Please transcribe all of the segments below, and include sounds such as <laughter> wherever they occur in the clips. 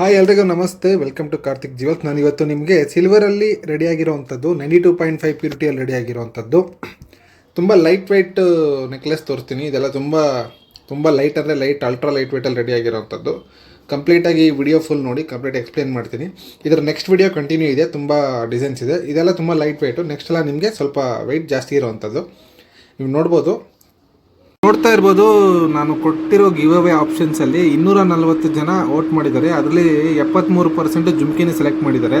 Hi ಎಲ್ರಿಗೂ ನಮಸ್ತೆ. Welcome to Karthik Jeevath. ನಾನು ಇವತ್ತು ನಿಮಗೆ ಸಿಲ್ವರಲ್ಲಿ ರೆಡಿ ಆಗಿರೋವಂಥದ್ದು ನೈಂಟಿ ಟೂ ಪಾಯಿಂಟ್ ಫೈವ್ ಪ್ಯೂರಿಟಿಯಲ್ಲಿ ರೆಡಿ ಆಗಿರೋವಂಥದ್ದು. ತುಂಬ ಲೈಟ್ ವೆಯ್ಟ್ ನೆಕ್ಲೆಸ್ ತೋರಿಸ್ತೀನಿ. ಇದೆಲ್ಲ ತುಂಬ ತುಂಬ ಲೈಟ್ ಅಂದರೆ ಲೈಟ್ ಅಲ್ಟ್ರಾ ಲೈಟ್ ವೆಯ್ಟಲ್ಲಿ ರೆಡಿ ಆಗಿರೋವಂಥದ್ದು. ಕಂಪ್ಲೀಟಾಗಿ ವಿಡಿಯೋ ಫುಲ್ ನೋಡಿ ಕಂಪ್ಲೀಟ್ ಎಕ್ಸ್ಪ್ಲೇನ್ ಮಾಡ್ತೀನಿ. ಇದರ ನೆಕ್ಸ್ಟ್ ವಿಡಿಯೋ ಕಂಟಿನ್ಯೂ ಇದೆ. ತುಂಬ ಡಿಸೈನ್ಸ್ ಇದೆ. ಇದೆಲ್ಲ ತುಂಬ ಲೈಟ್ ವೆಯ್ಟು ನೆಕ್ಸ್ಟ್ ಎಲ್ಲ ನಿಮಗೆ ಸ್ವಲ್ಪ ವೆಯ್ಟ್ ಜಾಸ್ತಿ ಇರೋವಂಥದ್ದು. ನೀವು ನೋಡ್ಬೋದು. ನೋಡ್ತಾ ಇರ್ಬೋದು, ನಾನು ಕೊಟ್ಟಿರೋ ಗಿವ್ ಅವೇ ಆಪ್ಷನ್ಸಲ್ಲಿ ಇನ್ನೂರ ನಲವತ್ತು ಜನ ವೋಟ್ ಮಾಡಿದ್ದಾರೆ. ಅದರಲ್ಲಿ ಎಪ್ಪತ್ತ್ಮೂರು ಪರ್ಸೆಂಟು ಜುಮ್ಕಿನ ಸೆಲೆಕ್ಟ್ ಮಾಡಿದ್ದಾರೆ.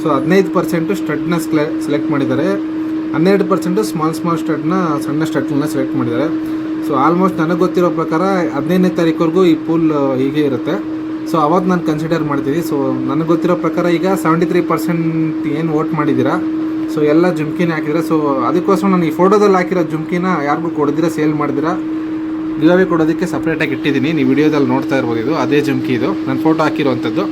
ಸೊ ಹದಿನೈದು ಪರ್ಸೆಂಟು ಸ್ಟಡ್ನ ಸೆಲೆಕ್ಟ್ ಮಾಡಿದ್ದಾರೆ. ಹನ್ನೆರಡು ಪರ್ಸೆಂಟು ಸ್ಮಾಲ್ ಸ್ಮಾಲ್ ಸ್ಟಡ್ನ, ಸಣ್ಣ ಸ್ಟಡ್ಗಳನ್ನ ಸೆಲೆಕ್ಟ್ ಮಾಡಿದ್ದಾರೆ. ಸೊ ಆಲ್ಮೋಸ್ಟ್ ನನಗೆ ಗೊತ್ತಿರೋ ಪ್ರಕಾರ ಹದಿನೈದನೇ ತಾರೀಕುವರೆಗೂ ಈ ಪೂಲ್ ಹೀಗೆ ಇರುತ್ತೆ. ಸೊ ಅವಾಗ ನಾನು ಕನ್ಸಿಡರ್ ಮಾಡ್ತೀನಿ. ಸೊ ನನಗೆ ಗೊತ್ತಿರೋ ಪ್ರಕಾರ ಈಗ ಸೆವೆಂಟಿ ತ್ರೀ ಪರ್ಸೆಂಟ್ ಏನು ವೋಟ್ ಮಾಡಿದ್ದೀರಾ? ಸೊ ಎಲ್ಲ ಜುಮ್ಕಿನೇ ಹಾಕಿದ್ರೆ ಸೊ ಅದಕ್ಕೋಸ್ಕರ ನಾನು ಈ ಫೋಟೋದಲ್ಲಿ ಹಾಕಿರೋ ಜುಮ್ಕಿನ ಯಾರಿಗೂ ಕೊಡದಿರ, ಸೇಲ್ ಮಾಡಿದಿರಾ ಗಿಲಾವಿ ಕೊಡೋದಕ್ಕೆ ಸಪ್ರೇಟಾಗಿ ಇಟ್ಟಿದ್ದೀನಿ. ನೀವು ವಿಡಿಯೋದಲ್ಲಿ ನೋಡ್ತಾ ಇರ್ಬೋದು ಇದು, ಅದೇ ಜುಮ್ಕಿ ಇದು. ನಾನು ಫೋಟೋ ಹಾಕಿರೋವಂಥದ್ದು.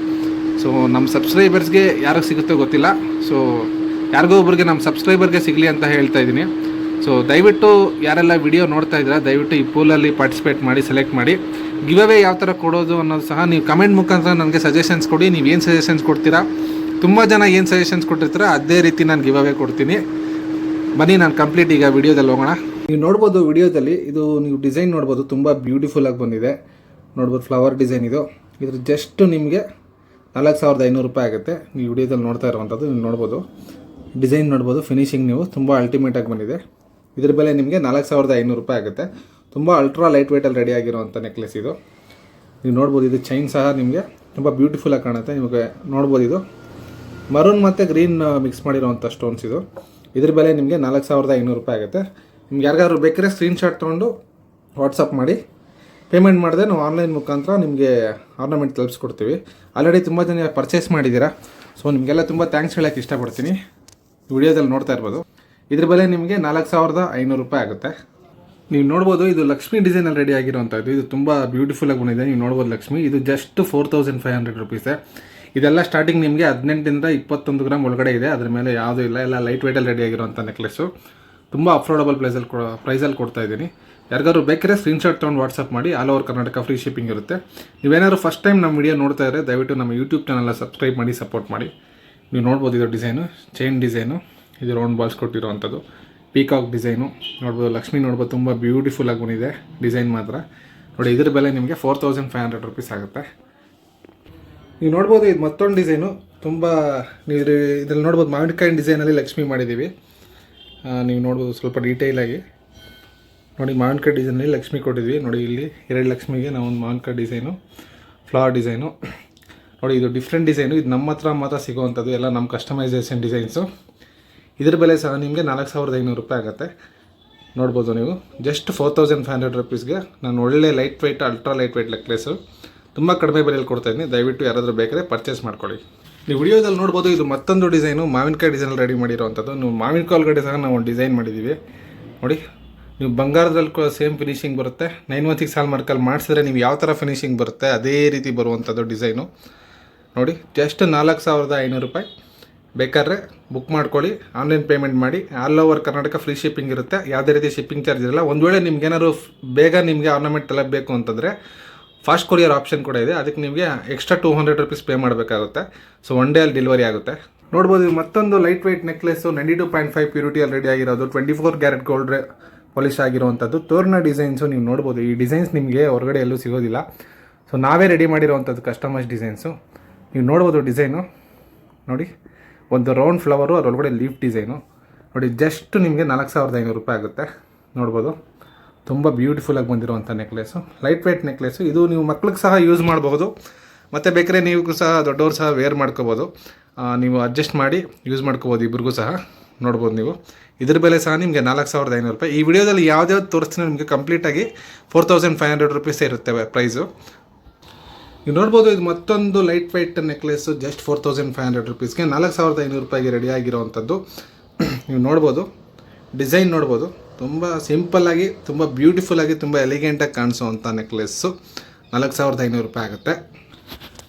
ಸೊ ನಮ್ಮ ಸಬ್ಸ್ಕ್ರೈಬರ್ಸ್ಗೆ ಯಾರಿಗೆ ಸಿಗುತ್ತೋ ಗೊತ್ತಿಲ್ಲ. ಸೊ ಯಾರಿಗೋ ಒಬ್ರಿಗೆ ನಮ್ಮ ಸಬ್ಸ್ಕ್ರೈಬರ್ಗೆ ಸಿಗಲಿ ಅಂತ ಹೇಳ್ತಾ ಇದ್ದೀನಿ. ಸೊ ದಯವಿಟ್ಟು ಯಾರೆಲ್ಲ ವಿಡಿಯೋ ನೋಡ್ತಾ ಇದ್ದೀರಾ, ದಯವಿಟ್ಟು ಈ ಪೂಲಲ್ಲಿ ಪಾರ್ಟಿಸಿಪೇಟ್ ಮಾಡಿ ಸೆಲೆಕ್ಟ್ ಮಾಡಿ. ಗಿವ್ ಯಾವ ಥರ ಕೊಡೋದು ಅನ್ನೋದು ಸಹ ನೀವು ಕಮೆಂಟ್ ಮುಖಾಂತರ ನನಗೆ ಸಜೆಷನ್ಸ್ ಕೊಡಿ. ನೀವು ಏನು ಸಜೆಷನ್ಸ್ ಕೊಡ್ತೀರಾ? ತುಂಬ ಜನ ಏನು ಸಜೆಷನ್ಸ್ ಕೊಟ್ಟಿರ್ತಾರೆ ಅದೇ ರೀತಿ ನಾನು ಗಿವ್ ಅವೇ ಕೊಡ್ತೀನಿ. ಬನ್ನಿ, ನಾನು ಕಂಪ್ಲೀಟ್ ಈಗ ವಿಡಿಯೋದಲ್ಲಿ ಹೋಗೋಣ. ನೀವು ನೋಡ್ಬೋದು ವಿಡಿಯೋದಲ್ಲಿ ಇದು ನೀವು ಡಿಸೈನ್ ನೋಡ್ಬೋದು, ತುಂಬ ಬ್ಯೂಟಿಫುಲ್ ಆಗಿ ಬಂದಿದೆ. ನೋಡ್ಬೋದು ಫ್ಲವರ್ ಡಿಸೈನ್ ಇದು. ಇದ್ರ ಜಸ್ಟ್ ನಿಮಗೆ ನಾಲ್ಕು ಸಾವಿರದ ಐನೂರು ರೂಪಾಯಿ ಆಗುತ್ತೆ. ನೀವು ವಿಡಿಯೋದಲ್ಲಿ ನೋಡ್ತಾ ಇರುವಂಥದ್ದು, ನೀವು ನೋಡ್ಬೋದು. ಡಿಸೈನ್ ನೋಡ್ಬೋದು ಫಿನಿಶಿಂಗ್ ನೀವು ತುಂಬ ಅಲ್ಟಿಮೇಟಾಗಿ ಬಂದಿದೆ. ಇದ್ರ ಬೆಲೆ ನಿಮಗೆ ನಾಲ್ಕು ಸಾವಿರದ ಐನೂರು ರೂಪಾಯಿ ಆಗುತ್ತೆ. ತುಂಬ ಅಲ್ಟ್ರಾ ಲೈಟ್ ವೆಯ್ಟಲ್ಲಿ ರೆಡಿ ಆಗಿರುವಂಥ ನೆಕ್ಲೆಸ್ ಇದು. ನೀವು ನೋಡ್ಬೋದು, ಇದು ಚೈನ್ ಸಹ ನಿಮಗೆ ತುಂಬ ಬ್ಯೂಟಿಫುಲ್ಲಾಗಿ ಕಾಣುತ್ತೆ. ನಿಮಗೆ ನೋಡ್ಬೋದು ಇದು. ಮರೂನ್ ಮತ್ತು ಗ್ರೀನ್ ಮಿಕ್ಸ್ ಮಾಡಿರೋವಂಥ ಸ್ಟೋನ್ಸ್ ಇದು. ಇದ್ರ ಬೆಲೆ ನಿಮಗೆ ನಾಲ್ಕು ಸಾವಿರದ ಐನೂರು ರೂಪಾಯಿ ಆಗುತ್ತೆ. ನಿಮ್ಗೆ ಯಾರಿಗಾದ್ರೂ ಬೇಕಾದ್ರೆ ಸ್ಕ್ರೀನ್ಶಾಟ್ ತೊಗೊಂಡು ವಾಟ್ಸಪ್ ಮಾಡಿ. ಪೇಮೆಂಟ್ ಮಾಡಿದೆ ನಾವು ಆನ್ಲೈನ್ ಮುಖಾಂತರ ನಿಮಗೆ ಆರ್ನಮೆಂಟ್ ತಲುಪಿಸ್ಕೊಡ್ತೀವಿ. ಆಲ್ರೆಡಿ ತುಂಬ ಜನ ಪರ್ಚೇಸ್ ಮಾಡಿದ್ದೀರಾ. ಸೊ ನಿಮಗೆಲ್ಲ ತುಂಬ ಥ್ಯಾಂಕ್ಸ್ ಹೇಳೋಕ್ಕೆ ಇಷ್ಟಪಡ್ತೀನಿ. ವಿಡಿಯೋದಲ್ಲಿ ನೋಡ್ತಾ ಇರ್ಬೋದು. ಇದ್ರ ಬೆಲೆ ನಿಮಗೆ ನಾಲ್ಕು ಸಾವಿರದ ಐನೂರು ರೂಪಾಯಿ ಆಗುತ್ತೆ. ನೀವು ನೋಡ್ಬೋದು, ಇದು ಲಕ್ಷ್ಮಿ ಡಿಸೈನಲ್ಲಿ ರೆಡಿ ಆಗಿರುವಂಥದ್ದು ಇದು ತುಂಬ ಬ್ಯೂಟಿಫುಲ್ ಆಗಿ ಬಂದಿದೆ. ನೀವು ನೋಡ್ಬೋದು ಲಕ್ಷ್ಮಿ. ಇದು just four thousand five hundred ರುಪೀಸೇ ಇದೆಲ್ಲ ಸ್ಟಾರ್ಟಿಂಗ್ ನಿಮಗೆ ಹದಿನೆಂಟರಿಂದ ಇಪ್ಪತ್ತೊಂದು ಗ್ರಾಮ್ ಒಳಗಡೆ ಇದೆ. ಅದ್ರ ಮೇಲೆ ಯಾವುದೂ ಇಲ್ಲ. ಎಲ್ಲ ಲೈಟ್ ವೆಯ್ಟಲ್ಲಿ ರೆಡಿ ಆಗಿರೋಂಥ ನೆಕ್ಲೆಸ್ಸು ತುಂಬ ಅಫೋರ್ಡಬಲ್ ಪ್ರೈಸಲ್ಲಿ ಕೊ ಪ್ರೈಸಲ್ಲಿ ಕೊಡ್ತಾ ಇದ್ದೀನಿ. ಯಾರಿಗಾದ್ರು ಬೇಕಾದ್ರೆ ಸ್ಕ್ರೀನ್ಶಾಟ್ ತೊಗೊಂಡು ವಾಟ್ಸಪ್ ಮಾಡಿ. All over Karnataka free shipping ಇರುತ್ತೆ. ನೀವೇನಾದ್ರು ಫಸ್ಟ್ ಟೈಮ್ ನಮ್ಮ ವಿಡಿಯೋ ನೋಡ್ತಾ ಇದ್ದರೆ ದಯವಿಟ್ಟು ನಮ್ಮ ಯೂಟ್ಯೂಬ್ ಚಾನಲ್ನ ಸಬ್ಸ್ಕ್ರೈಬ್ ಮಾಡಿ ಸಪೋರ್ಟ್ ಮಾಡಿ. ನೀವು ನೋಡ್ಬೋದು ಇದು ಡಿಸೈನು ಚೈನ್ ಡಿಸೈನು ಇದು ರೌಂಡ್ ಬಾಲ್ಸ್ ಕೊಟ್ಟಿರೋವಂಥದ್ದು. ಪೀಕಾಕ್ ಡಿಸೈನು ನೋಡ್ಬೋದು ಲಕ್ಷ್ಮಿ ನೋಡ್ಬೋದು ತುಂಬ ಬ್ಯೂಟಿಫುಲ್ ಆಗಿ ಬಂದಿದೆ. ಡಿಸೈನ್ ಮಾತ್ರ. ನೋಡಿ ಇದ್ರ ಬೆಲೆ ನಿಮಗೆ four thousand five hundred rupees ಆಗುತ್ತೆ. ನೀವು ನೋಡ್ಬೋದು ಇದು ಮತ್ತೊಂದು ಡಿಸೈನು. ತುಂಬ ನೀವು ಇದ್ರಲ್ಲಿ ನೋಡ್ಬೋದು ಮಾವಿನಕಾಯಿ ಡಿಸೈನಲ್ಲಿ ಲಕ್ಷ್ಮಿ ಮಾಡಿದ್ದೀವಿ. ನೀವು ನೋಡ್ಬೋದು ಸ್ವಲ್ಪ ಡೀಟೇಲಾಗಿ ನೋಡಿ, ಮಾವಿನಕಾಯಿ ಡಿಸೈನಲ್ಲಿ ಲಕ್ಷ್ಮಿ ಕೊಟ್ಟಿದ್ವಿ ನೋಡಿ, ಇಲ್ಲಿ ಎರಡು ಲಕ್ಷ್ಮಿಗೆ ನಾವು ಒಂದು ಮಾವಿನಕಾಯಿ ಡಿಸೈನು ಫ್ಲವರ್ ಡಿಸೈನು. ನೋಡಿ, ಇದು ಡಿಫ್ರೆಂಟ್ ಡಿಸೈನು. ಇದು ನಮ್ಮ ಹತ್ರ ಮಾತ್ರ ಸಿಗೋವಂಥದ್ದು. ಎಲ್ಲ ನಮ್ಮ ಕಸ್ಟಮೈಸೇಷನ್ ಡಿಸೈನ್ಸು ಇದ್ರ ಬೆಲೆ ಸಹ ನಿಮಗೆ ನಾಲ್ಕು ಸಾವಿರದ ಐನೂರು ರೂಪಾಯಿ ಆಗುತ್ತೆ. ನೋಡ್ಬೋದು ನೀವು. Just four thousand five hundred ರುಪೀಸ್ಗೆ ನಾನು ಒಳ್ಳೆ light weight ultra light weight necklace ತುಂಬ ಕಡಿಮೆ ಬೆಲೆಯಲ್ಲಿ ಕೊಡ್ತಾ ಇದ್ದೀನಿ. ದಯವಿಟ್ಟು ಯಾರಾದರೂ ಬೇಕಾದ್ರೆ ಪರ್ಚೇಸ್ ಮಾಡ್ಕೊಳ್ಳಿ. ನೀವು ವಿಡಿಯೋದಲ್ಲಿ ನೋಡ್ಬೋದು, ಇದು ಮತ್ತೊಂದು ಡಿಸೈನು. ಮಾವಿನಕಾಯಿ ಡಿಸೈನಲ್ಲಿ ರೆಡಿ ಮಾಡಿರೋವಂಥದ್ದು. ನೀವು ಮಾವಿನಕಾಯಿ ಒಳಗಡೆ ಸಹ ನಾವು ಒಂದು ಡಿಸೈನ್ ಮಾಡಿದ್ದೀವಿ. ನೋಡಿ, ನೀವು ಬಂಗಾರದಲ್ಲಿ ಸೇಮ್ ಫಿನಿಶಿಂಗ್ ಬರುತ್ತೆ. ನೈನ್ ಒನ್ ಸಿಕ್ಸ್ ಹಾಲ್ ಮಾರ್ಕಲ್ಲಿ ಮಾಡಿಸಿದ್ರೆ ನೀವು ಯಾವ ಥರ ಫಿನಿಶಿಂಗ್ ಬರುತ್ತೆ, ಅದೇ ರೀತಿ ಬರುವಂಥದ್ದು ಡಿಸೈನು ನೋಡಿ ಜಸ್ಟ್ ನಾಲ್ಕು ಸಾವಿರದ ಐನೂರು ರೂಪಾಯಿ. ಬೇಕಾದ್ರೆ ಬುಕ್ ಮಾಡ್ಕೊಳ್ಳಿ ಆನ್ಲೈನ್ ಪೇಮೆಂಟ್ ಮಾಡಿ. All over Karnataka free shipping ಇರುತ್ತೆ. ಯಾವುದೇ ರೀತಿ ಶಿಪ್ಪಿಂಗ್ ಚಾರ್ಜ್ ಇರಲ್ಲ ಒಂದು ವೇಳೆ ನಿಮ್ಗೆ ಏನಾದ್ರು ಬೇಗ ನಿಮಗೆ ಆರ್ನಮೆಂಟ್ ತಲುಪಬೇಕು ಅಂತಂದರೆ ಫಾಸ್ಟ್ ಕೊರಿಯರ್ ಆಪ್ಷನ್ ಕೂಡ ಇದೆ. ಅದಕ್ಕೆ ನಿಮಗೆ extra two hundred rupees pay ಮಾಡಬೇಕಾಗುತ್ತೆ. ಸೊ ಒನ್ ಡೇ ಅಲ್ಲಿ ಡೆಲಿವರಿ ಆಗುತ್ತೆ. ನೋಡ್ಬೋದು ಮತ್ತೊಂದು light weight necklace ninety two point five ಪ್ಯೂರಿಟಿಯಲ್ಲಿ ready ಆಗಿರೋದು twenty four carat gold polish ಆಗಿರುವಂಥದ್ದು ತೋರ್ನ ಡಿಸೈನ್ಸು ನೀವು ನೋಡ್ಬೋದು. ಈ ಡಿಸೈನ್ಸ್ ನಿಮಗೆ ಹೊರಗಡೆ ಎಲ್ಲೂ ಸಿಗೋದಿಲ್ಲ. ಸೊ ನಾವೇ ರೆಡಿ ಮಾಡಿರೋವಂಥದ್ದು ಕಸ್ಟಮೈಸ್ ಡಿಸೈನ್ಸು ನೀವು ನೋಡ್ಬೋದು ಡಿಸೈನು ನೋಡಿ, ಒಂದು ರೌಂಡ್ ಫ್ಲವರು ಅದರೊಳಗಡೆ ಲೀಫ್ ಡಿಸೈನು ನೋಡಿ ಜಸ್ಟ್ ನಿಮಗೆ ನಾಲ್ಕು ಸಾವಿರದ ಐನೂರು ರೂಪಾಯಿ ಆಗುತ್ತೆ. ನೋಡ್ಬೋದು. ತುಂಬ ಬ್ಯೂಟಿಫುಲ್ಲಾಗಿ ಬಂದಿರುವಂಥ ನೆಕ್ಲೆಸ್ಸು ಲೈಟ್ ವೆಯ್ಟ್ ನೆಕ್ಲೆಸ್ಸು ಇದು ನೀವು ಮಕ್ಳಿಗೆ ಸಹ ಯೂಸ್ ಮಾಡಬಹುದು. ಮತ್ತು ಬೇಕರೆ ನೀವು ಸಹ ದೊಡ್ಡವರು ಸಹ ವೇರ್ ಮಾಡ್ಕೋಬೋದು ನೀವು ಅಡ್ಜಸ್ಟ್ ಮಾಡಿ ಯೂಸ್ ಮಾಡ್ಕೋಬೋದು ಇಬ್ರಿಗೂ ಸಹ. ನೋಡ್ಬೋದು ನೀವು. ಇದ್ರ ಬೆಲೆ ಸಹ ನಿಮಗೆ ನಾಲ್ಕು ಸಾವಿರದ ಐನೂರು ರೂಪಾಯಿ. ಈ ವಿಡಿಯೋದಲ್ಲಿ ಯಾವ್ದ್ಯಾವ್ದು ತೋರಿಸ್ತೀನಿ ನಿಮಗೆ ಕಂಪ್ಲೀಟಾಗಿ four thousand five hundred rupees ಇರುತ್ತೆ ಪ್ರೈಸು ನೀವು ನೋಡ್ಬೋದು ಇದು ಮತ್ತೊಂದು light weight necklace just four thousand five hundred ರುಪೀಸ್ಗೆ ನಾಲ್ಕು ಸಾವಿರದ ಐನೂರು ರೂಪಾಯಿಗೆ ರೆಡಿ ಆಗಿರೋವಂಥದ್ದು <clears throat> ನೀವು ನೋಡ್ಬೋದು. ಡಿಸೈನ್ ನೋಡ್ಬೋದು. ತುಂಬ ಸಿಂಪಲ್ಲಾಗಿ ತುಂಬ ಬ್ಯೂಟಿಫುಲ್ಲಾಗಿ ತುಂಬ ಎಲಿಗೆಂಟಾಗಿ ಕಾಣಿಸುವಂಥ ನೆಕ್ಲೆಸ್ಸು ನಾಲ್ಕು ಸಾವಿರದ ಐನೂರು ರೂಪಾಯಿ ಆಗುತ್ತೆ.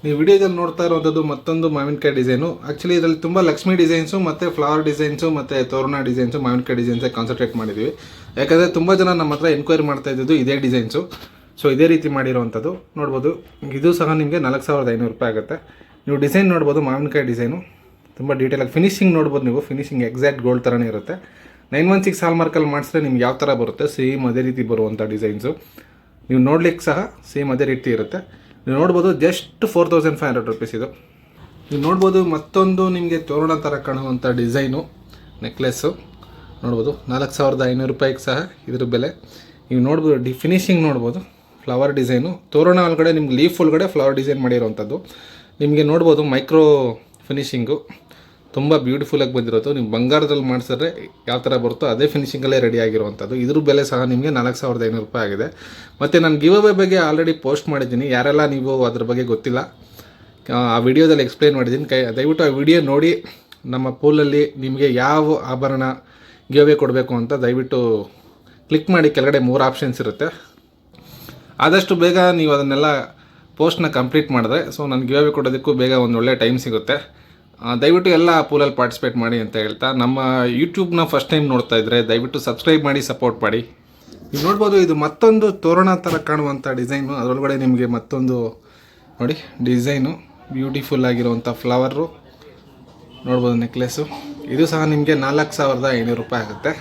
ನೀವು ವಿಡಿಯೋದಲ್ಲಿ ನೋಡ್ತಾ ಇರೋವಂಥದ್ದು ಮತ್ತೊಂದು ಮಾವಿನಕಾಯಿ ಡಿಸೈನು ಆ್ಯಕ್ಚುಲಿ ಇದರಲ್ಲಿ ತುಂಬ ಲಕ್ಷ್ಮಿ ಡಿಸೈನ್ಸು ಮತ್ತು ಫ್ಲವರ್ ಡಿಸೈನ್ಸು ಮತ್ತು ತೋರಣ ಡಿಸೈನ್ಸು ಮಾವಿನಕಾಯಿ ಡಿಸೈನ್ಸೇ ಕಾನ್ಸಂಟ್ರೇಟ್ ಮಾಡಿದ್ದೀವಿ ಯಾಕಂದರೆ ತುಂಬ ಜನ ನಮ್ಮ ಹತ್ರ ಎನ್ಕ್ವೈರಿ ಮಾಡ್ತಾ ಇದ್ದಿದ್ದು ಇದೇ ಡಿಸೈನ್ಸು ಸೊ ಇದೇ ರೀತಿ ಮಾಡಿರೋವಂಥದ್ದು. ನೋಡ್ಬೋದು, ಇದು ಸಹ ನಿಮಗೆ ನಾಲ್ಕು ಸಾವಿರದ ಐನೂರು ರೂಪಾಯಿ ಆಗುತ್ತೆ. ನೀವು ಡಿಸೈನ್ ನೋಡ್ಬೋದು ಮಾವಿನಕಾಯಿ ಡಿಸೈನು ತುಂಬ ಡೀಟೇಲಾಗಿ ಫಿನಿಶಿಂಗ್ ನೋಡ್ಬೋದು ನೀವು. ಫಿನಿಶಿಂಗ್ ಎಕ್ಸಾಕ್ಟ್ ಗೋಲ್ಡ್ ಥರನೇ ಇರುತ್ತೆ. ನೈನ್ ಒನ್ ಸಿಕ್ಸ್ ಹಾಲ್ ಮಾರ್ಕಲ್ಲಿ ಮಾಡಿಸಿದ್ರೆ ನಿಮ್ಗೆ ಯಾವ ಥರ ಬರುತ್ತೆ? ಸೇಮ್ ಅದೇ ರೀತಿ ಬರುವಂಥ ಡಿಸೈನ್ಸು ನೀವು ನೋಡ್ಲಿಕ್ಕೆ ಸಹ ಸೇಮ್ ಅದೇ ರೀತಿ ಇರುತ್ತೆ. ನೀವು ನೋಡ್ಬೋದು just four thousand five hundred rupees ಇದು. ನೀವು ನೋಡ್ಬೋದು ಮತ್ತೊಂದು ನಿಮಗೆ ತೋರಣ ಥರ ಕಾಣುವಂಥ ಡಿಸೈನು ನೆಕ್ಲೆಸ್ಸು ನೋಡ್ಬೋದು ನಾಲ್ಕು ಸಾವಿರದ ಐನೂರು ರೂಪಾಯಿಗೆ ಸಹ ಇದ್ರ ಬೆಲೆ. ನೀವು ನೋಡ್ಬೋದು ಡಿ ಫಿನಿಶಿಂಗ್ ನೋಡ್ಬೋದು ಫ್ಲವರ್ ಡಿಸೈನು ತೋರಣ ಒಳಗಡೆ ನಿಮ್ಗೆ ಲೀಫ್ ಒಳಗಡೆ ಫ್ಲವರ್ ಡಿಸೈನ್ ಮಾಡಿರೋವಂಥದ್ದು. ನಿಮಗೆ ನೋಡ್ಬೋದು ಮೈಕ್ರೋ ಫಿನಿಶಿಂಗು ತುಂಬ ಬ್ಯೂಟಿಫುಲ್ಲಾಗಿ ಬಂದಿರೋದು. ನೀವು ಬಂಗಾರದಲ್ಲಿ ಮಾಡಿಸಿದ್ರೆ ಯಾವ ಥರ ಬರುತ್ತೋ ಅದೇ ಫಿನಿಷಿಂಗಲ್ಲೇ ರೆಡಿ ಆಗಿರುವಂಥದ್ದು ಇದ್ರ ಬೆಲೆ ಸಹ ನಿಮಗೆ ನಾಲ್ಕು ಸಾವಿರದ ಐನೂರು ರೂಪಾಯಿ ಆಗಿದೆ. ಮತ್ತು ನಾನು ಗಿವ್ ಅವೇ ಬಗ್ಗೆ ಆಲ್ರೆಡಿ ಪೋಸ್ಟ್ ಮಾಡಿದ್ದೀನಿ. ಯಾರೆಲ್ಲ ನೀವು ಅದ್ರ ಬಗ್ಗೆ ಗೊತ್ತಿಲ್ಲ, ಆ ವಿಡಿಯೋದಲ್ಲಿ ಎಕ್ಸ್ಪ್ಲೈನ್ ಮಾಡಿದ್ದೀನಿ. ಕೈ, ದಯವಿಟ್ಟು ಆ ವಿಡಿಯೋ ನೋಡಿ, ನಮ್ಮ ಪೂಲಲ್ಲಿ ನಿಮಗೆ ಯಾವ ಆಭರಣ ಗಿವ್ ಅವೇ ಕೊಡಬೇಕು ಅಂತ ದಯವಿಟ್ಟು ಕ್ಲಿಕ್ ಮಾಡಿ, ಕೆಳಗಡೆ ಮೂರು ಆಪ್ಷನ್ಸ್ ಇರುತ್ತೆ. ಆದಷ್ಟು ಬೇಗ ನೀವು ಅದನ್ನೆಲ್ಲ ಪೋಸ್ಟ್ನ ಕಂಪ್ಲೀಟ್ ಮಾಡಿದ್ರೆ ಸೊ ನಾನು ಗಿವ್ ಅವೇ ಕೊಡೋದಕ್ಕೂ ಬೇಗ ಒಂದು ಒಳ್ಳೆ ಟೈಮ್ ಸಿಗುತ್ತೆ. ದಯವಿಟ್ಟು ಎಲ್ಲ ಪೂಲಲ್ಲಿ ಪಾರ್ಟಿಸಿಪೇಟ್ ಮಾಡಿ ಅಂತ ಹೇಳ್ತಾ, ನಮ್ಮ ಯೂಟ್ಯೂಬ್ನ ಫಸ್ಟ್ ಟೈಮ್ ನೋಡ್ತಾ ಇದ್ದರೆ ದಯವಿಟ್ಟು ಸಬ್ಸ್ಕ್ರೈಬ್ ಮಾಡಿ ಸಪೋರ್ಟ್ ಮಾಡಿ. ನೀವು ನೋಡ್ಬೋದು, ಇದು ಮತ್ತೊಂದು ತೋರಣ ಥರ ಕಾಣುವಂಥ ಡಿಸೈನು ಅದರೊಳಗಡೆ ನಿಮಗೆ ಮತ್ತೊಂದು, ನೋಡಿ ಡಿಸೈನು ಬ್ಯೂಟಿಫುಲ್ ಆಗಿರುವಂಥ ಫ್ಲವರು ನೋಡ್ಬೋದು ನೆಕ್ಲೆಸ್ಸು ಇದು ಸಹ ನಿಮಗೆ ನಾಲ್ಕು ಸಾವಿರದ ಐನೂರು ರೂಪಾಯಿ ಆಗುತ್ತೆ.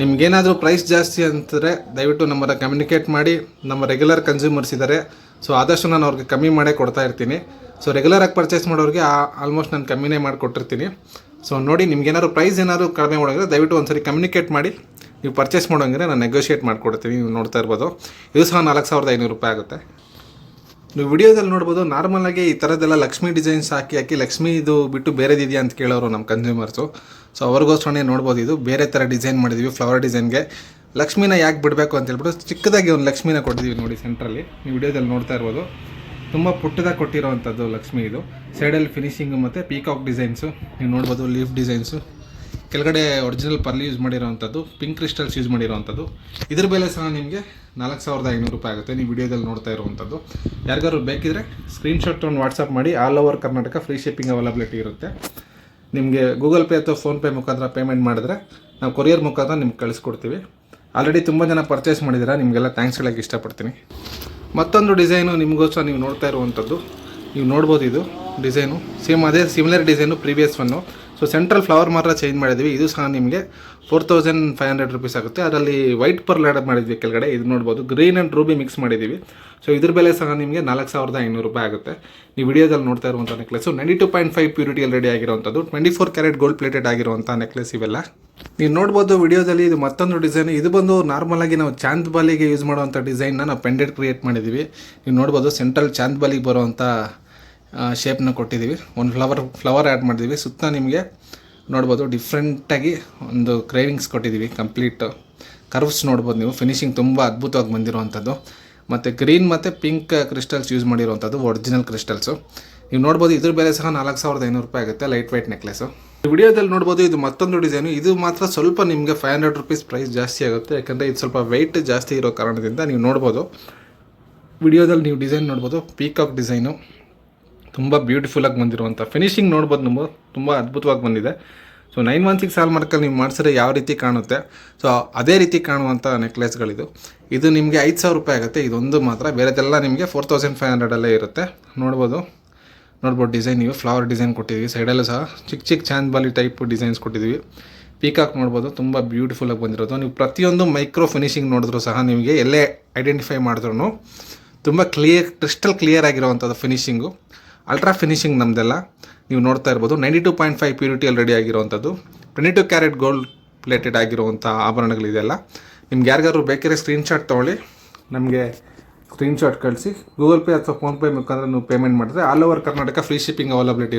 ನಿಮಗೇನಾದರೂ ಪ್ರೈಸ್ ಜಾಸ್ತಿ ಅಂತಂದರೆ ದಯವಿಟ್ಟು ನಮ್ಮನ್ನು ಕಮ್ಯುನಿಕೇಟ್ ಮಾಡಿ, ನಮ್ಮ ರೆಗ್ಯುಲರ್ ಕನ್ಸ್ಯೂಮರ್ಸ್ ಇದ್ದಾರೆ ಸೊ ಆದಷ್ಟು ನಾನು ಅವ್ರಿಗೆ ಕಮ್ಮಿ ಮಾಡೇ ಕೊಡ್ತಾ ಇರ್ತೀನಿ. ಸೊ ರೆಗ್ಯುಲರಾಗಿ ಪರ್ಚೇಸ್ ಮಾಡೋರಿಗೆ ಆಲ್ಮೋಸ್ಟ್ ನಾನು ಕಮ್ಮಿನೇ ಮಾಡಿಕೊಟ್ಟಿರ್ತೀನಿ. ಸೊ ನೋಡಿ ನಿಮ್ಗೇನಾದ್ರು ಪ್ರೈಸ್ ಏನಾದ್ರು ಕಡಿಮೆ ಮಾಡೋಂಗಿದ್ರೆ ದಯವಿಟ್ಟು ಒಂದ್ಸರಿ ಕಮ್ಯುನಿಕೇಟ್ ಮಾಡಿ. ನೀವು ಪರ್ಚೇಸ್ ಮಾಡೋಂಗಿದ್ರೆ ನಾನು ನೆಗೋಷಿಯೇಟ್ ಮಾಡಿಕೊಡ್ತೀನಿ. ನೀವು ನೋಡ್ತಾ ಇರ್ಬೋದು. ಇದು ಸಹ ನಾಲ್ಕು ಸಾವಿರದ ಐನೂರು ರೂಪಾಯಿ ಆಗುತ್ತೆ. ನೀವು ವಿಡಿಯೋದಲ್ಲಿ ನೋಡ್ಬೋದು ನಾರ್ಮಲ್ ಆಗಿ ಈ ಥರದ್ದೆಲ್ಲ ಲಕ್ಷ್ಮಿ ಡಿಸೈನ್ಸ್ ಹಾಕಿ ಹಾಕಿ ಲಕ್ಷ್ಮಿ ಇದು ಬಿಟ್ಟು ಬೇರೆದಿದೆಯಾ ಅಂತ ಕೇಳೋರು ನಮ್ಮ ಕನ್ಸ್ಯೂಮರ್ಸು ಸೊ ಅವ್ರಿಗೋಸ್ಕರನೇ ನೋಡ್ಬೋದು ಇದು. ಬೇರೆ ಥರ ಡಿಸೈನ್ ಮಾಡಿದ್ವಿ ಫ್ಲವರ್ ಡಿಸೈನ್ಗೆ ಲಕ್ಷ್ಮಿನ ಯಾಕೆ ಬಿಡಬೇಕು ಅಂತ ಹೇಳ್ಬಿಟ್ಟು ಚಿಕ್ಕದಾಗಿ ಒಂದು ಲಕ್ಷ್ಮೀನ ಕೊಟ್ಟಿದ್ದೀವಿ ನೋಡಿ ಸೆಂಟ್ರಲ್ಲಿ ನೀವು ವಿಡಿಯೋದಲ್ಲಿ ನೋಡ್ತಾ ಇರ್ಬೋದು. ತುಂಬ ಪುಟ್ಟದಾಗ ಕೊಟ್ಟಿರೋವಂಥದ್ದು ಲಕ್ಷ್ಮಿ ಇದು. ಸೈಡಲ್ಲಿ ಫಿನಿಶಿಂಗು ಮತ್ತು ಪೀಕಾಕ್ ಡಿಸೈನ್ಸು ನೀವು ನೋಡ್ಬೋದು ಲೀಫ್ ಡಿಸೈನ್ಸು ಕೆಳಗಡೆ ಒರಿಜಿನಲ್ ಪರ್ಲಿ ಯೂಸ್ ಮಾಡಿರೋವಂಥದ್ದು ಪಿಂಕ್ ಕ್ರಿಸ್ಟಲ್ಸ್ ಯೂಸ್ ಮಾಡಿರೋವಂಥದ್ದು. ಇದ್ರ ಬೆಲೆ ಸಹ ನಿಮಗೆ ನಾಲ್ಕು ಸಾವಿರದ ಐನೂರು ರೂಪಾಯಿ ಆಗುತ್ತೆ. ನೀವು ವಿಡಿಯೋದಲ್ಲಿ ನೋಡ್ತಾ ಇರುವಂಥದ್ದು. ಯಾರಿಗಾದ್ರು ಬೇಕಿದ್ರೆ ಸ್ಕ್ರೀನ್ಶಾಟ್ ಒಂದು ವಾಟ್ಸಪ್ ಮಾಡಿ. All over Karnataka free shipping availability ಇರುತ್ತೆ. ನಿಮಗೆ ಗೂಗಲ್ ಪೇ ಅಥವಾ ಫೋನ್ಪೇ ಮುಖಾಂತರ ಪೇಮೆಂಟ್ ಮಾಡಿದ್ರೆ ನಾವು ಕೊರಿಯರ್ ಮುಖಾಂತರ ನಿಮ್ಗೆ ಕಳಿಸ್ಕೊಡ್ತೀವಿ. ಆಲ್ರೆಡಿ ತುಂಬ ಜನ ಪರ್ಚೇಸ್ ಮಾಡಿದ್ದೀರಾ? ನಿಮಗೆಲ್ಲ ಥ್ಯಾಂಕ್ಸ್ ಹೇಳೋಕ್ಕೆ ಇಷ್ಟಪಡ್ತೀನಿ. ಮತ್ತೊಂದು ಡಿಸೈನು ನಿಮಗೋಸ್ಕರ ನೀವು ನೋಡ್ತಾ ಇರುವಂಥದ್ದು. ನೀವು ನೋಡ್ಬೋದು ಇದು ಡಿಸೈನು ಸೇಮ್ ಅದೇ similar design previous one so central flower ಮಾತ್ರ ಚೇಂಜ್ ಮಾಡಿದ್ವಿ ಇದು ಸಹ ನಿಮಗೆ four thousand five hundred rupees ಆಗುತ್ತೆ. ಅದರಲ್ಲಿ ವೈಟ್ ಪರ್ಲ್ ಆ್ಯಡ್ ಮಾಡಿದ್ವಿ ಕೆಳಗಡೆ. ಇದು ನೋಡ್ಬೋದು. ಗ್ರೀನ್ ಆ್ಯಂಡ್ ರೂಬಿ ಮಿಕ್ಸ್ ಮಾಡಿದ್ದೀವಿ. ಸೊ ಇದ್ರ ಬೆಲೆ ಸಹ ನಿಮಗೆ ನಾಲ್ಕು ಸಾವಿರದ ಐನೂರು ರೂಪಾಯಿ ಆಗುತ್ತೆ. ನೀವು ವಿಡಿಯೋದಲ್ಲಿ ನೋಡ್ತಾ ಇರುವಂಥ necklace ninety two point five ಪ್ಯೂರಿಟಿಯಲ್ಲಿ ready ಆಗಿರುವಂಥದ್ದು. Twenty four carat gold plated ಆಗಿರುವಂಥ ನೆಕ್ಲೆಸ್ ಇವೆಲ್ಲ. ನೀವು ನೋಡ್ಬೋದು ವಿಡಿಯೋದಲ್ಲಿ ಇದು ಮತ್ತೊಂದು ಡಿಸೈನ್ ಇದು ಬಂದು ನಾರ್ಮಲ್ ಆಗಿ ನಾವು ಚಾಂದ್ ಬಾಲಿಗೆ ಯೂಸ್ ಮಾಡುವಂಥ ಡಿಸೈನ್ನ ನಾವು ಪೆಂಡೆಂಟ್ ಕ್ರಿಯೇಟ್ ಮಾಡಿದ್ದೀವಿ ನೀವು ನೋಡ್ಬೋದು ಸೆಂಟ್ರಲ್ ಚಾಂದ್ ಬಾಲಿಗೆ ಬರುವಂಥ ಶೇಪ್ನ ಕೊಟ್ಟಿದ್ದೀವಿ ಒಂದು ಫ್ಲವರ್ ಫ್ಲವರ್ ಆ್ಯಡ್ ಮಾಡಿದ್ದೀವಿ ಸುತ್ತ ನಿಮಗೆ ನೋಡ್ಬೋದು ಡಿಫ್ರೆಂಟಾಗಿ ಒಂದು ಕ್ರೇವಿಂಗ್ಸ್ ಕೊಟ್ಟಿದ್ದೀವಿ ಕಂಪ್ಲೀಟ್ ಕರ್ವ್ಸ್ ನೋಡ್ಬೋದು ನೀವು. ಫಿನಿಶಿಂಗ್ ತುಂಬ ಅದ್ಭುತವಾಗಿ ಬಂದಿರುವಂಥದ್ದು ಮತ್ತು ಗ್ರೀನ್ ಮತ್ತು ಪಿಂಕ್ ಕ್ರಿಸ್ಟಲ್ಸ್ ಯೂಸ್ ಮಾಡಿರುವಂಥದ್ದು ಒರಿಜಿನಲ್ ಕ್ರಿಸ್ಟಲ್ಸು ನೀವು ನೋಡ್ಬೋದು ಇದ್ರ ಬೆಲೆ ಸಹ ನಾಲ್ಕು ಸಾವಿರದ ಐನೂರು ರೂಪಾಯಿ ಆಗುತ್ತೆ ಲೈಟ್ ವೈಟ್ ನೆಕ್ಲೆಸು ವಿಡಿಯೋದಲ್ಲಿ ನೋಡ್ಬೋದು ಇದು ಮತ್ತೊಂದು ಡಿಸೈನು. ಇದು ಮಾತ್ರ ಸ್ವಲ್ಪ ನಿಮಗೆ ಫೈವ್ ಹಂಡ್ರೆಡ್ ರುಪೀಸ್ ಪ್ರೈಸ್ ಜಾಸ್ತಿ ಆಗುತ್ತೆ. ಯಾಕಂದರೆ ಇದು ಸ್ವಲ್ಪ ವೆಯ್ಟ್ ಜಾಸ್ತಿ ಇರೋ ಕಾರಣದಿಂದ ನೀವು ನೋಡ್ಬೋದು. ವಿಡಿಯೋದಲ್ಲಿ ನೀವು ಡಿಸೈನ್ ನೋಡ್ಬೋದು. ಪೀಕಾಕ್ ಡಿಸೈನು ತುಂಬ ಬ್ಯೂಟಿಫುಲ್ಲಾಗಿ ಬಂದಿರುವಂಥ ಫಿನಿಶಿಂಗ್ ನೋಡ್ಬೋದು ನೀವು. ತುಂಬ ಅದ್ಭುತವಾಗಿ ಬಂದಿದೆ. ಸೊ ನೈನ್ ಒನ್ ಸಿಕ್ಸ್ ಹಾಲ್ ಮಾರ್ಕಲ್ಲಿ ನೀವು ಮಾಡಿಸಿದ್ರೆ ಯಾವ ರೀತಿ ಕಾಣುತ್ತೆ? ಸೊ ಅದೇ ರೀತಿ ಕಾಣುವಂಥ ನೆಕ್ಲೆಸ್ಗಳಿದು ಇದು ನಿಮಗೆ ಐದು ಸಾವಿರ ರೂಪಾಯಿ ಆಗುತ್ತೆ. ಇದೊಂದು ಮಾತ್ರ. ಬೇರೆದೆಲ್ಲ ನಿಮಗೆ ಫೋರ್ ತೌಸಂಡ್ ಫೈವ್ ಹಂಡ್ರೆಡಲ್ಲೇ ಇರುತ್ತೆ. ನೋಡ್ಬೋದು. ನೋಡ್ಬೋದು ಡಿಸೈನ್ ನೀವು ಫ್ಲವರ್ ಡಿಸೈನ್ ಕೊಟ್ಟಿದ್ದೀವಿ. ಸೈಡಲ್ಲೂ ಸಹ ಚಿಕ್ಕ ಚಿಕ್ಕ ಚಾಂದ್ ಬಾಲಿ ಟೈಪ್ ಡಿಸೈನ್ಸ್ ಕೊಟ್ಟಿದ್ದೀವಿ. ಪೀಕಾಕ್ ನೋಡ್ಬೋದು, ತುಂಬ ಬ್ಯೂಟಿಫುಲ್ಲಾಗಿ ಬಂದಿರೋದು. ನೀವು ಪ್ರತಿಯೊಂದು ಮೈಕ್ರೋ ಫಿನಿಶಿಂಗ್ ನೋಡಿದ್ರು ಸಹ ನಿಮಗೆ ಎಲ್ಲೇ ಐಡೆಂಟಿಫೈ ಮಾಡಿದ್ರು ತುಂಬ ಕ್ಲಿಯರ್ ಕ್ರಿಸ್ಟಲ್ ಕ್ಲಿಯರ್ ಆಗಿರುವಂಥದ್ದು ಫಿನಿಶಿಂಗು ಅಲ್ಟ್ರಾ ಫಿನಿಶಿಂಗ್ ನಮ್ಮದೆಲ್ಲ ನೀವು ನೋಡ್ತಾ ಇರ್ಬೋದು ನೈಂಟಿ ಟು ಪಾಯಿಂಟ್ ಫೈವ್ ಪ್ಯೂರಿಟಿಯಲ್ಲಿ ರೆಡಿ ಆಗಿರುವಂಥದ್ದು. Twenty two carat gold plated ಆಗಿರುವಂಥ ಆಭರಣಗಳಿದೆಲ್ಲ. ನಿಮ್ಗೆ ಯಾರಿಗಾದ್ರು ಬೇಕಿದ್ರೆ ಸ್ಕ್ರೀನ್ಶಾಟ್ ತೊಗೊಳ್ಳಿ. ನಮಗೆ ಸ್ಕ್ರೀನ್ಶಾಟ್ ಕಳಿಸಿ ಗೂಗಲ್ ಪೇ ಅಥವಾ ಫೋನ್ಪೇ ಮುಖಾಂತರ ನೀವು ಪೇಮೆಂಟ್ ಮಾಡಿದ್ರೆ all over Karnataka free shipping availability